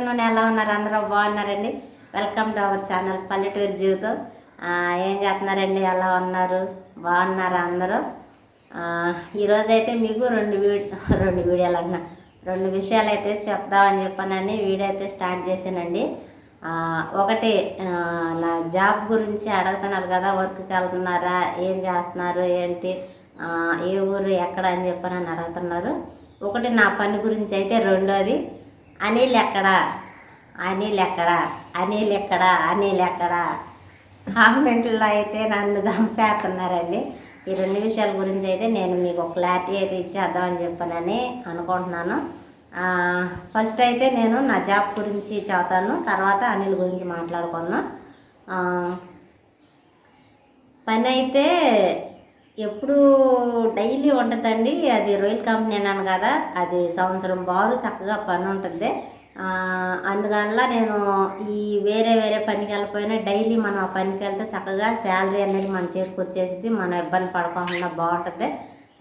Afternoon ఎలా ఉన్నారు? అందరూ బాగున్నారండి. వెల్కమ్ టు అవర్ ఛానల్ పల్లెటూరు జీవితం ఏం చేస్తున్నారండి? ఎలా ఉన్నారు? బాగున్నారా అందరూ? ఈరోజైతే ఈరోజు అయితే మీకు రెండు వీడియో రెండు వీడియోలు అన్నా. రెండు విషయాలు అయితే చెప్దామని చెప్పానని వీడియో అయితే స్టార్ట్ చేశానండి. ఒకటి నా జాబ్ గురించి అడుగుతున్నారు కదా వర్క్కి వెళ్తున్నారా ఏం చేస్తున్నారు ఏంటి ఏ ఊరు ఎక్కడ అని చెప్పని అడుగుతున్నారు. ఒకటి నా పని గురించి అయితే రెండోది అనిల్ ఎక్కడా అనిల్ ఎక్కడా అనిల్ ఎక్కడా అనిల్ ఎక్కడా కామెంట్లో అయితే నన్ను చంపేస్తున్నారండి. ఈ రెండు విషయాల గురించి అయితే నేను మీకు ఒక క్లారిటీ అయితే ఇచ్చేద్దామని చెప్పానని అనుకుంటున్నాను. ఫస్ట్ అయితే నేను నా జాబ్ గురించి చదువుతాను తర్వాత అనిల్ గురించి మాట్లాడుకున్నాను పని అయితే ఎప్పుడు డైలీ ఉండదండి అది రొయ్యల కంపెనీ అన్నాను కదా అది సంవత్సరం బారు చక్కగా పని ఉంటుంది అందువల్ల నేను ఈ వేరే వేరే పనికి వెళ్ళిపోయినా డైలీ మనం ఆ పనికి వెళ్తే చక్కగా శాలరీ అనేది మన చేతికి వచ్చేసింది మనం ఇబ్బంది పడకుండా బాగుంటుంది.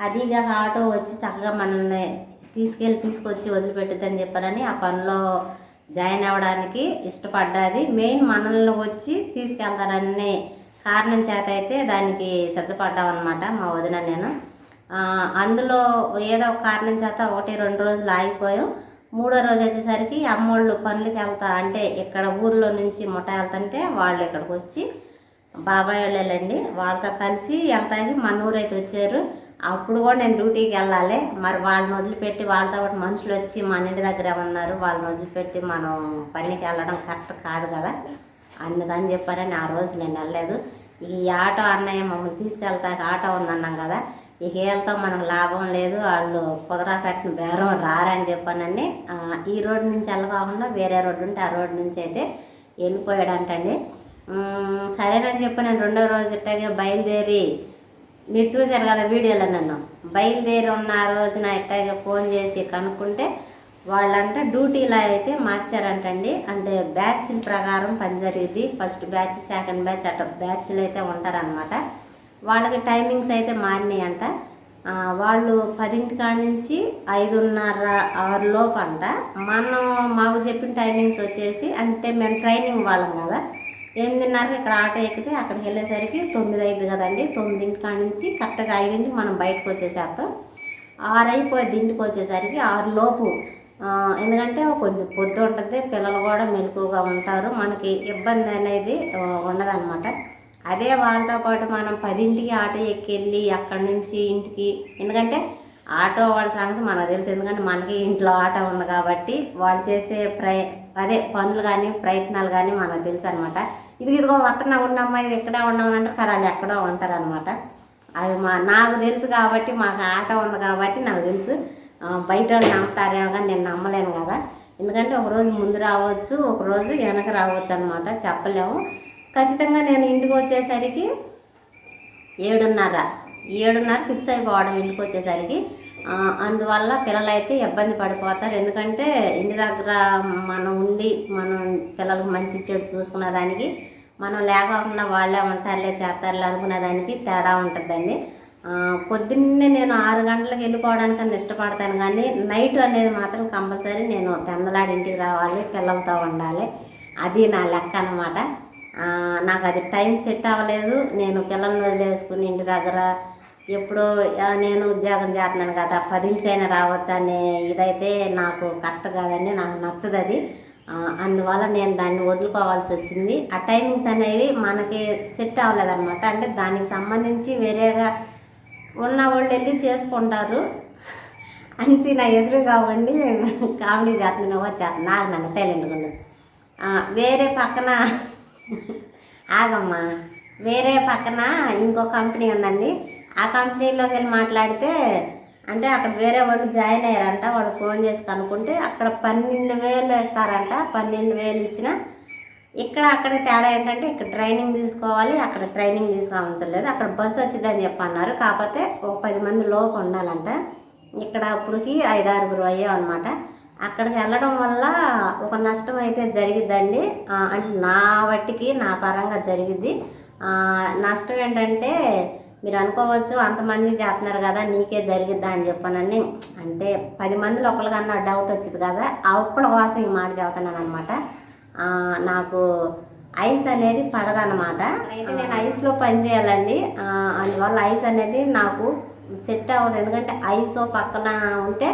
అది కాక ఆటో వచ్చి చక్కగా మనల్ని తీసుకెళ్ళి తీసుకొచ్చి వదిలిపెట్టుద్దని చెప్పారని ఆ పనిలో జాయిన్ అవ్వడానికి ఇష్టపడ్డది. మెయిన్ మనల్ని వచ్చి తీసుకెళ్తారని కారణం చేత అయితే దానికి సిద్ధపడ్డామన్నమాట మా వదిన నేను. అందులో ఏదో ఒక కారణం చేత ఒకటి రెండు రోజులు ఆగిపోయాం. మూడో రోజు వచ్చేసరికి అమ్మోళ్ళు పనులకి వెళ్తా అంటే ఇక్కడ ఊర్లో నుంచి ముఠా వెళ్తుంటే వాళ్ళు ఇక్కడికి వచ్చి బాబాయ్ వాళ్ళండి వాళ్ళతో కలిసి వెళ్తాకి మన ఊరైతే వచ్చారు. అప్పుడు కూడా నేను డ్యూటీకి వెళ్ళాలి. మరి వాళ్ళని వదిలిపెట్టి వాళ్ళతో పాటు మనుషులు వచ్చి మన ఇంటి దగ్గర ఉన్నారు వాళ్ళని వదిలిపెట్టి మనం పనికి వెళ్ళడం కరెక్ట్ కాదు కదా. అందుకని చెప్పారని ఆ రోజు నేను వెళ్ళలేదు. ఈ ఆటో అన్నయ్య మమ్మల్ని తీసుకెళ్తాక ఆటో ఉందన్నాం కదా ఇక వెళ్తాం మనకు లాభం లేదు వాళ్ళు కుదరా కట్టిన బేరం రారని చెప్పానండి. ఈ రోడ్డు నుంచి వెళ్ళకోకుండా వేరే రోడ్డు ఉంటే ఆ రోడ్డు నుంచి అయితే వెళ్ళిపోయాడంటండి. సరేనని చెప్పి నేను రెండో రోజు ఇట్టాగే బయలుదేరి మీరు చూశారు కదా వీడియోలో నన్ను బయలుదేరి ఉన్న ఆ రోజున ఇట్టాగే ఫోన్ చేసి కనుక్కుంటే వాళ్ళంట డ్యూటీలో అయితే మార్చారంటండి. అంటే బ్యాచ్ ప్రకారం పని జరిగింది ఫస్ట్ బ్యాచ్ సెకండ్ బ్యాచ్ అట బ్యాచ్లు అయితే ఉంటారనమాట వాళ్ళకి టైమింగ్స్ అయితే మారినాయి అంట వాళ్ళు పదింటి కాడ నుంచి ఐదున్నర ఆరు లోపు అంట మనం మాకు చెప్పిన టైమింగ్స్ వచ్చేసి అంటే మేము ట్రైనింగ్ వాళ్ళం కదా. ఎనిమిదిన్నరకి ఇక్కడ ఆటో ఎక్కితే అక్కడికి వెళ్ళేసరికి తొమ్మిది అయింది కదండి. తొమ్మిదింటి కాడ నుంచి కరెక్ట్గా ఐదింటికి మనం బయటకు వచ్చేసేస్తాం. ఆరు అయిపోయింది ఇంటికి వచ్చేసరికి ఆరు లోపు ఎందుకంటే కొంచెం పొద్దు ఉంటుంది పిల్లలు కూడా మెలకుగా ఉంటారు. మనకి ఇబ్బంది అనేది ఉండదన్నమాట. అదే వాళ్ళతో పాటు మనం పదింటికి ఆటో ఎక్కెళ్ళి అక్కడి నుంచి ఇంటికి ఎందుకంటే ఆటో వాళ్ళ సంగతి మనకు తెలుసు. ఎందుకంటే మనకి ఇంట్లో ఆటో ఉంది కాబట్టి వాళ్ళు చేసే ప్రయ అదే పనులు కానీ ప్రయత్నాలు కానీ మనకు తెలుసు అనమాట ఇది ఇదిగో వస్తున్నా ఉన్నామా ఇది ఎక్కడే ఉన్నామని అంటే వాళ్ళు ఎక్కడో ఉంటారనమాట అవి మా నాకు తెలుసు కాబట్టి మాకు ఆట ఉంది కాబట్టి నాకు తెలుసు. బయట నమ్ముతారేమో కానీ నేను నమ్మలేను కదా. ఎందుకంటే ఒకరోజు ముందు రావచ్చు ఒకరోజు వెనక రావచ్చు అనమాట చెప్పలేము. ఖచ్చితంగా నేను ఇంటికి వచ్చేసరికి ఏడున్నర ఏడున్నర ఫిక్స్ అయిపోవడం ఇంటికి వచ్చేసరికి. అందువల్ల పిల్లలైతే ఇబ్బంది పడిపోతారు. ఎందుకంటే ఇంటి దగ్గర మనం ఉండి మనం పిల్లలకు మంచి చెడు చూసుకునే దానికి మనం లేకుండా వాళ్ళే ఉంటారులే చేస్తారులే అనుకునే దానికి తేడా ఉంటుందండి. పొద్దున్నే నేను ఆరు గంటలకు వెళ్ళిపోవడానికన్నా ఇష్టపడతాను కానీ నైట్ అనేది మాత్రం కంపల్సరీ నేను పెందలాడింటికి రావాలి పిల్లలతో ఉండాలి. అది నా లెక్క అనమాట నాకు అది టైం సెట్ అవ్వలేదు. నేను పిల్లల్ని వదిలేసుకుని ఇంటి దగ్గర ఎప్పుడో నేను ఉద్యోగం చేస్తున్నాను కదా పదింటికైనా రావచ్చు అనే ఇదైతే నాకు కరెక్ట్ కాదండి నాకు నచ్చదు అది. అందువల్ల నేను దాన్ని వదులుకోవాల్సి వచ్చింది. ఆ టైమింగ్స్ అనేది మనకి సెట్ అవ్వలేదన్నమాట. అంటే దానికి సంబంధించి వేరేగా ఉన్న వాళ్ళు వెళ్ళి చేసుకుంటారు. అనేసి నా ఎదురుగా ఉండి కామెడీ చేస్తున్నావు వచ్చేస్తుంది నాకు నన్ను సైలెంట్గా ఉండు. వేరే పక్కన ఆగమ్మా. వేరే పక్కన ఇంకో కంపెనీ ఉందండి. ఆ కంపెనీలోకి వెళ్ళి మాట్లాడితే అంటే అక్కడ వేరే వాళ్ళు జాయిన్ అయ్యారంట వాళ్ళు ఫోన్ చేసి కనుక్కుంటే అక్కడ పన్నెండు వేలు వేస్తారంట పన్నెండు వేలు ఇచ్చిన ఇక్కడ అక్కడ తేడా ఏంటంటే ఇక్కడ ట్రైనింగ్ తీసుకోవాలి అక్కడ ట్రైనింగ్ తీసుకోవాల్సిన లేదు. అక్కడ బస్సు వచ్చిందని చెప్పన్నారు. కాకపోతే ఒక పది మంది లోపు ఉండాలంట. ఇక్కడ అప్పటికి ఐదు ఆరుగురు అయ్యామన్నమాట. అనమాట అక్కడికి వెళ్ళడం వల్ల ఒక నష్టం అయితే జరిగిద్దండి. అంటే నా వట్టికి నా పరంగా జరిగిద్ది. నష్టం ఏంటంటే మీరు అనుకోవచ్చు అంతమంది చేస్తున్నారు కదా నీకే జరిగిద్దా అని చెప్పానని అంటే పది మందిలో ఒకరికన్నా డౌట్ వచ్చింది కదా ఆ ఒక్కడి కోసం ఈ మాట చెబుతున్నాను అనమాట నాకు ఐస్ అనేది పడదనమాట అయితే నేను ఐస్లో పని చేయాలండి. ఆ, అందువల్ల ఐస్ అనేది నాకు సెట్ అవ్వదు. ఎందుకంటే ఐస్ పక్కన ఉంటే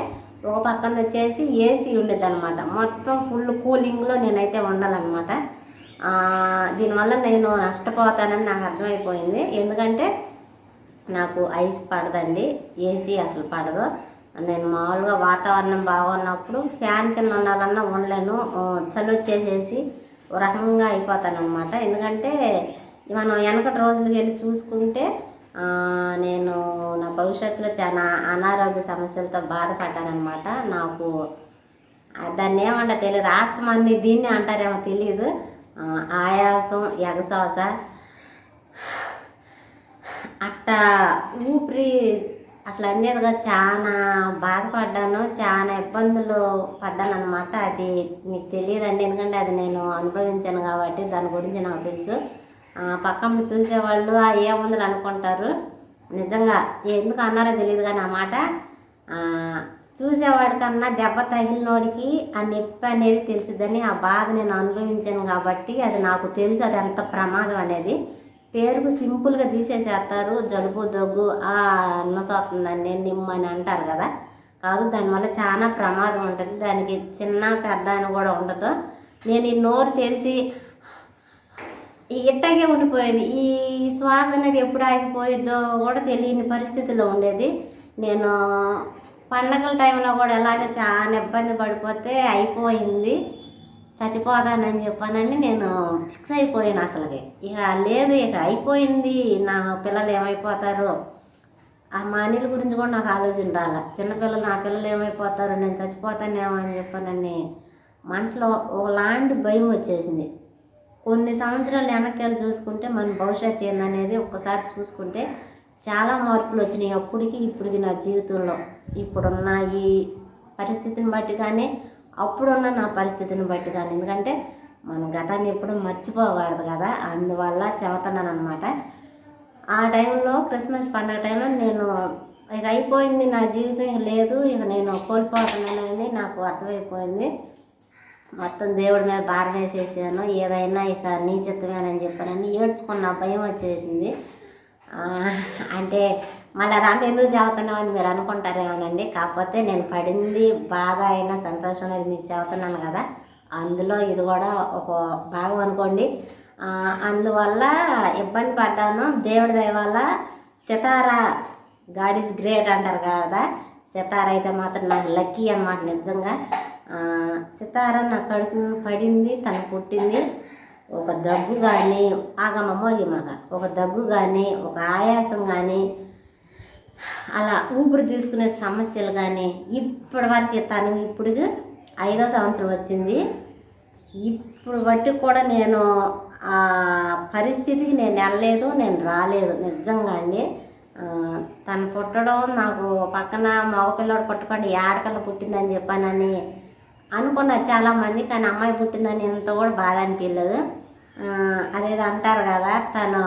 ఒక పక్కన వచ్చేసి ఏసీ ఉండేది అనమాట మొత్తం ఫుల్ కూలింగ్లో నేనైతే ఉండాలన్నమాట దీనివల్ల నేను నష్టపోతానని నాకు అర్థమైపోయింది. ఎందుకంటే నాకు ఐస్ పడదండి. ఏసీ అసలు పడదు. నేను మామూలుగా వాతావరణం బాగున్నప్పుడు ఫ్యాన్ కింద ఉండాలన్నా ఉండలేను. చలి వచ్చేసేసి రకంగా అయిపోతాను అనమాట ఎందుకంటే మనం వెనకటి రోజులకి వెళ్ళి చూసుకుంటే నేను నా భవిష్యత్తులో చాలా అనారోగ్య సమస్యలతో బాధపడ్డానమాట నాకు దాన్ని ఏమంటా తెలియదు. ఆస్తమాన్ని దీన్ని అంటారేమో తెలియదు ఆయాసం ఎగసోస అట్టా ఊపిరి అసలు అందేదిగా చాలా బాధపడ్డాను చాలా ఇబ్బందులు పడ్డాను అనమాట అది మీకు తెలియదండి. ఎందుకంటే అది నేను అనుభవించాను కాబట్టి దాని గురించి నాకు తెలుసు. పక్కన చూసేవాళ్ళు ఆ ఉందని అనుకుంటారు? నిజంగా ఎందుకు అన్నారో తెలియదు కానీ ఆ మాట చూసేవాడికన్నా దెబ్బ తగిలినోడికి ఆ నొప్పి అనేది తెలిసిద్దని ఆ బాధ నేను అనుభవించాను కాబట్టి అది నాకు తెలుసు. అది ఎంత ప్రమాదం అనేది. పేరుకు సింపుల్గా తీసేసేస్తారు. జలుబు దగ్గు ఆ నిమ్మ అని అంటారు కదా. కాదు దానివల్ల చాలా ప్రమాదం ఉంటుంది. దానికి చిన్న పెద్ద అని కూడా ఉండదు. నేను ఈ నోరు తెరిచి ఇట్టగే ఉండిపోయేది. ఈ శ్వాస అనేది ఎప్పుడు ఆగిపోయిద్దో కూడా తెలియని పరిస్థితిలో ఉండేది. నేను పండగల టైంలో కూడా ఎలాగ చాలా ఇబ్బంది పడిపోతే అయిపోయింది. చచ్చిపోదానని చెప్పానని నేను ఫిక్స్ అయిపోయాను అసలుకి. ఇక లేదు ఇక అయిపోయింది. నా పిల్లలు ఏమైపోతారు? ఆ మా గురించి కూడా నాకు ఆలోచన రాల. చిన్నపిల్లలు నా పిల్లలు ఏమైపోతారు? నేను చచ్చిపోతానేమో అని చెప్పానని మనసులో ఒకలాంటి భయం వచ్చేసింది. కొన్ని సంవత్సరాలు వెనక్కి వెళ్ళి చూసుకుంటే మన భవిష్యత్తు ఏందనేది ఒక్కసారి చూసుకుంటే చాలా మార్పులు వచ్చినాయి. అప్పటికి ఇప్పటికి నా జీవితంలో ఇప్పుడున్న ఈ పరిస్థితిని బట్టి కానీ అప్పుడున్న నా పరిస్థితిని బట్టి కానీ ఎందుకంటే మన గతాన్ని ఎప్పుడు మర్చిపోకూడదు కదా. అందువల్ల చెబుతున్నాను అనమాట ఆ టైంలో క్రిస్మస్ పండుగ టైంలో నేను ఇక అయిపోయింది. నా జీవితం ఇక లేదు. ఇక నేను కోల్పోతున్నానని నాకు అర్థమైపోయింది. మొత్తం దేవుడి మీద భారం వేసేసాను. ఏదైనా ఇక నీ చిత్తమేనని చెప్పానని ఏడ్చుకున్న భయం వచ్చేసింది. అంటే మళ్ళీ దాంట్లో ఎందుకు చదువుతున్నావు అని మీరు అనుకుంటారేమోనండి. కాకపోతే నేను పడింది బాధ అయినా సంతోషం అనేది మీకు చెబుతున్నాను కదా. అందులో ఇది కూడా ఒక భాగం అనుకోండి. అందువల్ల ఇబ్బంది పడ్డాను. దేవుడి దయ వల్ల సితారా గాడ్ ఈజ్ గ్రేట్ అంటారు కదా. సితార అయితే మాత్రం నాకు లక్కీ అనమాట నిజంగా. సితార నా కడుపు పడింది తను పుట్టింది. ఒక దగ్గు కానీ ఆగమమ్మో మగ ఒక దగ్గు కానీ ఒక ఆయాసం కానీ అలా ఊపిరి తీసుకునే సమస్యలు కానీ ఇప్పటి వరకు తను ఇప్పుడు ఐదో సంవత్సరం వచ్చింది. ఇప్పుడు బట్టి కూడా నేను ఆ పరిస్థితికి నేను వెళ్ళలేదు నేను రాలేదు నిజంగా అండి. తను పుట్టడం నాకు పక్కన మగపిల్లడు పుట్టకుండా ఏడకల్లా పుట్టిందని చెప్పానని అనుకున్నారు చాలామంది కానీ అమ్మాయి పుట్టిందని ఎంత కూడా బాధ అనిపించలేదు. ఆ, అదేదో అంటారు కదా తను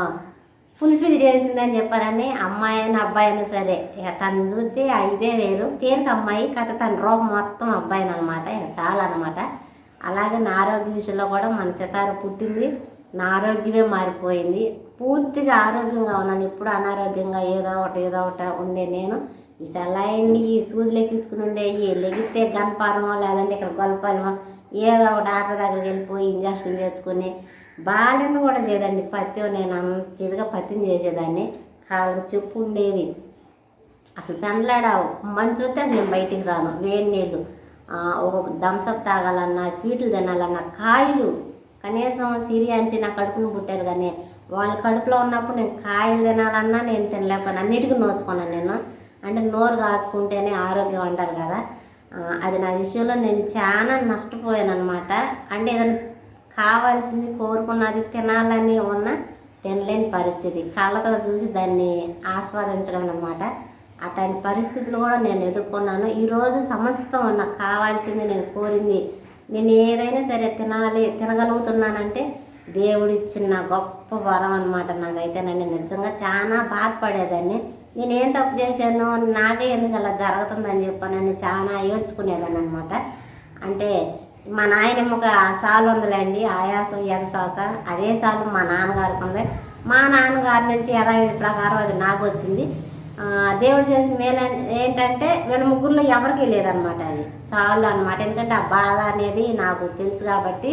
ఫుల్ఫిల్ చేసిందని చెప్పారని అమ్మాయి అయినా అబ్బాయి అయినా సరే. ఇక తను చూస్తే ఇదే వేరు. పేరుకి అమ్మాయి కథ తన రూపం మొత్తం అబ్బాయిని అనమాట ఇక చాలా అనమాట అలాగే నా ఆరోగ్య విషయంలో కూడా మన సితార పుట్టింది. నా ఆరోగ్యమే మారిపోయింది. పూర్తిగా ఆరోగ్యంగా ఉన్నాను. ఇప్పుడు అనారోగ్యంగా ఏదో ఒకటి ఏదో ఒకటి ఉండే నేను. ఈ సెలైన్లు ఈ సూదులు ఎక్కించుకుని ఉండేవి లెగితే గన్పారమో లేదంటే ఇక్కడ గొల్పాలమో ఏదో ఒకటి డాక్టర్ దగ్గరికి వెళ్ళిపోయి ఇంజక్షన్ తెచ్చుకొని బాగాలేదు కూడా చేయదండి. పత్తి నేను అంత ఇదిగా పత్తిని చేసేదాన్ని. కాళ్ళకి చెప్పు ఉండేది. అసలు పెందలాడావు మంచి వస్తే అసలు నేను బయటికి రాను. వేడి నీళ్ళు. ఒక థమ్సప్ తాగాలన్నా స్వీట్లు తినాలన్నా కాయలు. కనీసం సిరియాన్సి నా కడుపును పుట్టారు కానీ వాళ్ళ కడుపులో ఉన్నప్పుడు నేను కాయలు తినాలన్నా నేను తినలేకపోయాను. అన్నిటికీ నోచుకున్నాను నేను. అంటే నోరు కాసుకుంటేనే ఆరోగ్యం అంటారు కదా. అది నా విషయంలో నేను చాలా నష్టపోయాను అనమాట అంటే ఏదైనా కావాల్సింది కోరుకున్నది తినాలని ఉన్న తినలేని పరిస్థితి. కళ్ళతో చూసి దాన్ని ఆస్వాదించడం అనమాట అట్లాంటి పరిస్థితులు కూడా నేను ఎదుర్కొన్నాను. ఈరోజు సమస్తం నాకు కావాల్సింది నేను కోరింది నేను ఏదైనా సరే తినాలి తినగలుగుతున్నానంటే దేవుడిచ్చిన గొప్ప వరం అనమాట నాకైతే నన్ను నిజంగా చాలా బాధపడేదాన్ని. నేనేం తప్పు చేశాను నాకే ఎందుకు అలా జరుగుతుందని చెప్పానని చాలా ఏడ్చుకునేదాన్ని అనమాట అంటే మా నాయనమ్మకి ఆ సాలు ఉందిలేండి ఆయాసం ఎగసాస అదే సాలు మా నాన్నగారికి ఉంది. మా నాన్నగారి నుంచి యథావిధి ప్రకారం అది నాకు వచ్చింది. దేవుడు చేసిన మేలు ఏంటంటే వీళ్ళ ముగ్గురులో ఎవరికీ లేదనమాట అది. చాలు అనమాట ఎందుకంటే ఆ బాధ అనేది నాకు తెలుసు కాబట్టి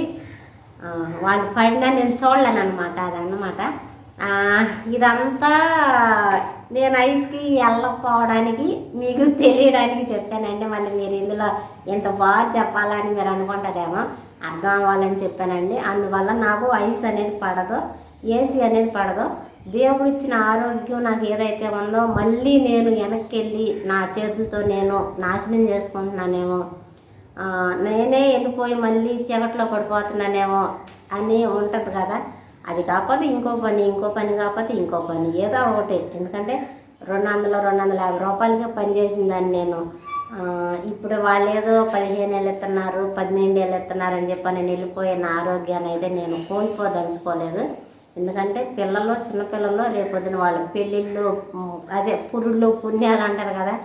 వాళ్ళు పడినా నేను చూడలేను అనమాట అదన్నమాట ఇదంతా నేను ఐస్కి వెళ్ళకపోవడానికి మీకు తెలియడానికి చెప్పానండి. మళ్ళీ మీరు ఇందులో ఎంత బాగా చెప్పాలని మీరు అనుకుంటారేమో అర్థం అవ్వాలని చెప్పానండి. అందువల్ల నాకు ఐస్ అనేది పడదు ఏసీ అనేది పడదు. దేవుడు ఇచ్చిన ఆరోగ్యం నాకు ఏదైతే ఉందో మళ్ళీ నేను వెనక్కి వెళ్ళి నా చేతులతో నేను నాశనం చేసుకుంటున్నానేమో నేనే వెళ్ళిపోయి మళ్ళీ చీకట్లో పడిపోతున్నానేమో అని ఉంటుంది కదా. అది కాకపోతే ఇంకో పని ఇంకో పని కాకపోతే ఇంకో పని. ఏదో ఒకటి. ఎందుకంటే రెండు వందల రెండు వందల యాభై రూపాయలకే పని చేసిందాన్ని నేను. ఇప్పుడు వాళ్ళు ఏదో పదిహేను ఏళ్ళు ఎత్తున్నారు పన్నెండు ఏళ్ళు ఎత్తున్నారు అని చెప్పి నేను వెళ్ళిపోయిన ఆరోగ్యాన్ని అయితే నేను కోల్పోదలుచుకోలేదు. ఎందుకంటే పిల్లలు చిన్నపిల్లలు రేపొద్దున వాళ్ళ పెళ్ళిళ్ళు అదే పురుళ్ళు పుణ్యాలు అంటారు కదా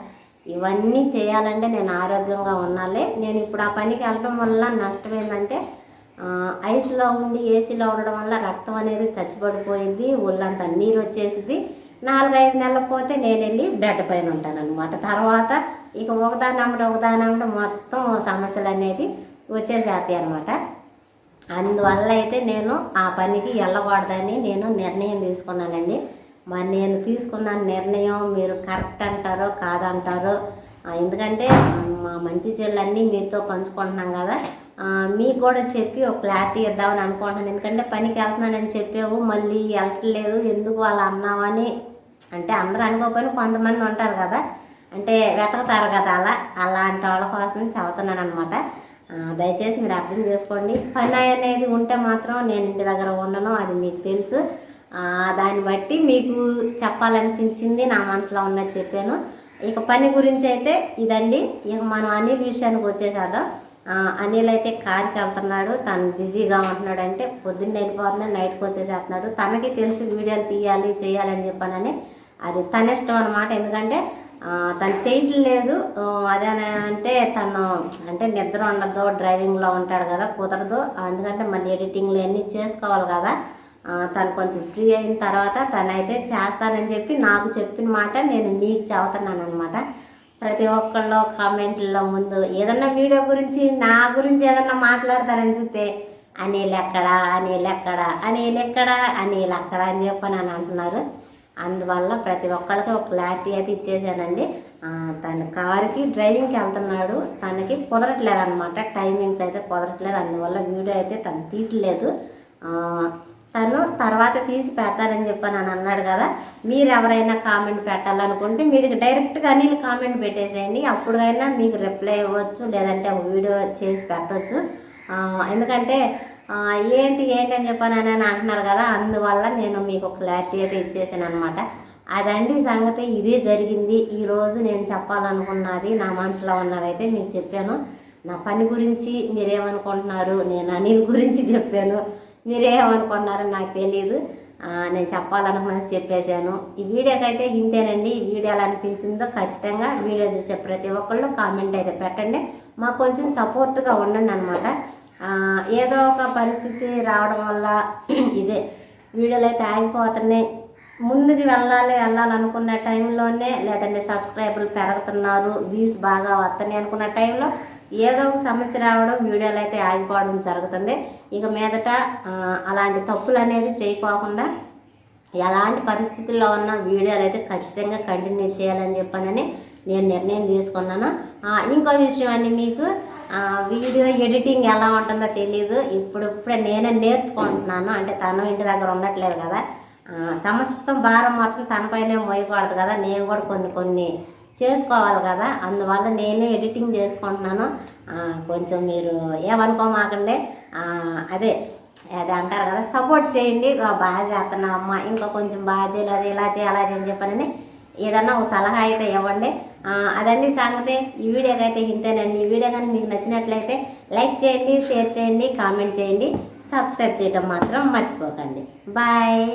ఇవన్నీ చేయాలంటే నేను ఆరోగ్యంగా ఉండాలి. నేను ఇప్పుడు ఆ పనికి వెళ్ళడం వల్ల నష్టం ఏంటంటే ఐస్లో ఉండి ఏసీలో ఉండడం వల్ల రక్తం అనేది చచ్చిపడిపోయింది. ఒళ్ళంతా నీరు వచ్చేసింది. నాలుగైదు నెలలు పోతే నేను వెళ్ళి బెడ్ పైన ఉంటాను అనమాట తర్వాత ఇక ఒకదాని అమ్మడం ఒకదాని అమ్మడం మొత్తం సమస్యలు అనేది వచ్చేసేస్తాయి అనమాట అందువల్ల అయితే నేను ఆ పనికి వెళ్ళకూడదని నేను నిర్ణయం తీసుకున్నానండి. మరి నేను తీసుకున్న నిర్ణయం మీరు కరెక్ట్ అంటారో కాదంటారో ఎందుకంటే మా మంచి చెల్లన్నీ మీతో పంచుకుంటున్నాం కదా. మీకు కూడా చెప్పి ఒక క్లారిటీ ఇద్దామని అనుకుంటున్నాను. ఎందుకంటే పనికి వెళ్తున్నానని చెప్పావు మళ్ళీ వెళ్ళట్లేదు ఎందుకు అలా అన్నావని. అంటే అందరూ అనుకోకపోయినా కొంతమంది ఉంటారు కదా. అంటే వెతకతారు కదా అలా. అలాంటి వాళ్ళ కోసం చదువుతున్నాను అనమాట దయచేసి మీరు అర్థం చేసుకోండి. పని అనేది ఉంటే మాత్రం నేను ఇంటి దగ్గర ఉండను అది మీకు తెలుసు. దాన్ని బట్టి మీకు చెప్పాలనిపించింది నా మనసులో ఉన్నది చెప్పాను. ఇక పని గురించి అయితే ఇదండి. ఇక మనం అనిల్ విషయానికి వచ్చేసేద్దాం. అనిల్ అయితే కార్కి వెళ్తున్నాడు. తను బిజీగా ఉంటున్నాడు అంటే పొద్దున్న వెళ్ళిపోతున్నాడు నైట్కి వచ్చేసేస్తున్నాడు. తనకి తెలిసి వీడియోలు తీయాలి చేయాలని చెప్పానని. అది తన ఇష్టం అనమాట ఎందుకంటే తను చేయట్లేదు ఆ, అంటే తను అంటే నిద్ర ఉండదు డ్రైవింగ్లో ఉంటాడు కదా కుదరదు. ఎందుకంటే మళ్ళీ ఎడిటింగ్లు అన్నీ చేసుకోవాలి కదా. తను కొంచెం ఫ్రీ అయిన తర్వాత తనైతే చేస్తానని చెప్పి నాకు చెప్పిన మాట నేను మీకు చెబుతున్నాను అనమాట ప్రతి ఒక్కళ్ళు కామెంట్లో ముందు ఏదన్నా వీడియో గురించి నా గురించి ఏదన్నా మాట్లాడతారని చూస్తే అనిల్ ఎక్కడా? అనిల్ ఎక్కడా? అనిల్ ఎక్కడా? అనిల్ అక్కడ? అని చెప్పని అని అంటున్నారు. అందువల్ల ప్రతి ఒక్కళ్ళకి ఒక క్లారిటీ అయితే ఇచ్చేసానండి. తన కారుకి డ్రైవింగ్కి వెళ్తున్నాడు. తనకి కుదరట్లేదు అనమాట టైమింగ్స్ అయితే కుదరట్లేదు. అందువల్ల వీడియో అయితే తను తీయట్లేదు. తను తర్వాత తీసి పెడతానని చెప్పని అని అన్నాడు కదా. మీరు ఎవరైనా కామెంట్ పెట్టాలనుకుంటే మీరు డైరెక్ట్గా అనిల్ కామెంట్ పెట్టేసేయండి. అప్పుడైనా మీకు రిప్లై ఇవ్వచ్చు లేదంటే వీడియో చేసి పెట్టవచ్చు ఎందుకంటే ఏంటి ఏంటి అని చెప్పని అని అంటున్నారు కదా అందువల్ల నేను మీకు క్లారిటీ అయితే ఇచ్చేసాను అనమాట అదండి సంగతి ఇదే జరిగింది. ఈరోజు నేను చెప్పాలనుకున్నది నా మనసులో ఉన్నదైతే మీకు చెప్పాను. నా పని గురించి మీరేమనుకుంటున్నారు? నేను అనిల్ గురించి చెప్పాను. మీరేమనుకున్నారో నాకు తెలియదు నేను చెప్పాలనుకున్నది చెప్పేశాను. ఈ వీడియోకి అయితే ఇంతేనండి. ఈ వీడియో ఎలా అనిపించిందో ఖచ్చితంగా వీడియో చూసే ప్రతి ఒక్కళ్ళు కామెంట్ అయితే పెట్టండి. మాకు కొంచెం సపోర్ట్గా ఉండండి అనమాట ఏదో ఒక పరిస్థితి రావడం వల్ల ఇదే వీడియోలు అయితే ఆగిపోతున్నాయి. ముందుకు వెళ్ళాలి వెళ్ళాలనుకున్న టైంలోనే లేదంటే సబ్స్క్రైబర్లు పెరుగుతున్నారు వ్యూస్ బాగా వస్తున్నాయి అనుకున్న టైంలో ఏదో ఒక సమస్య రావడం వీడియోలు అయితే ఆగిపోవడం జరుగుతుంది. ఇక మీదట అలాంటి తప్పులు అనేది చేయకోకుండా ఎలాంటి పరిస్థితుల్లో ఉన్న వీడియోలు అయితే ఖచ్చితంగా కంటిన్యూ చేయాలని చెప్పానని నేను నిర్ణయం తీసుకున్నాను. ఇంకో విషయం అండి మీకు వీడియో ఎడిటింగ్ ఎలా ఉంటుందో తెలియదు ఇప్పుడిప్పుడే నేనే నేర్చుకుంటున్నాను. అంటే తను ఇంటి దగ్గర ఉండట్లేదు కదా. సమస్తం భారం మొత్తం తనపైనే మోయకూడదు కదా. నేను కూడా కొన్ని కొన్ని చేసుకోవాలి కదా. అందువల్ల నేనే ఎడిటింగ్ చేసుకుంటున్నాను. కొంచెం మీరు ఏమనుకోమాకండి. అదే అది అంటారు కదా సపోర్ట్ చేయండి. బాగా చేస్తున్నావు అమ్మ ఇంకా కొంచెం బాగా చేయాలి అది ఇలా చేయాలి అని చెప్పనని ఏదన్నా ఒక సలహా అయితే ఇవ్వండి. అదండి సంగతి. ఈ వీడియోకి అయితే ఇంతేనండి. ఈ వీడియో కానీ మీకు నచ్చినట్లయితే లైక్ చేయండి షేర్ చేయండి కామెంట్ చేయండి. సబ్స్క్రైబ్ చేయడం మాత్రం మర్చిపోకండి. బాయ్.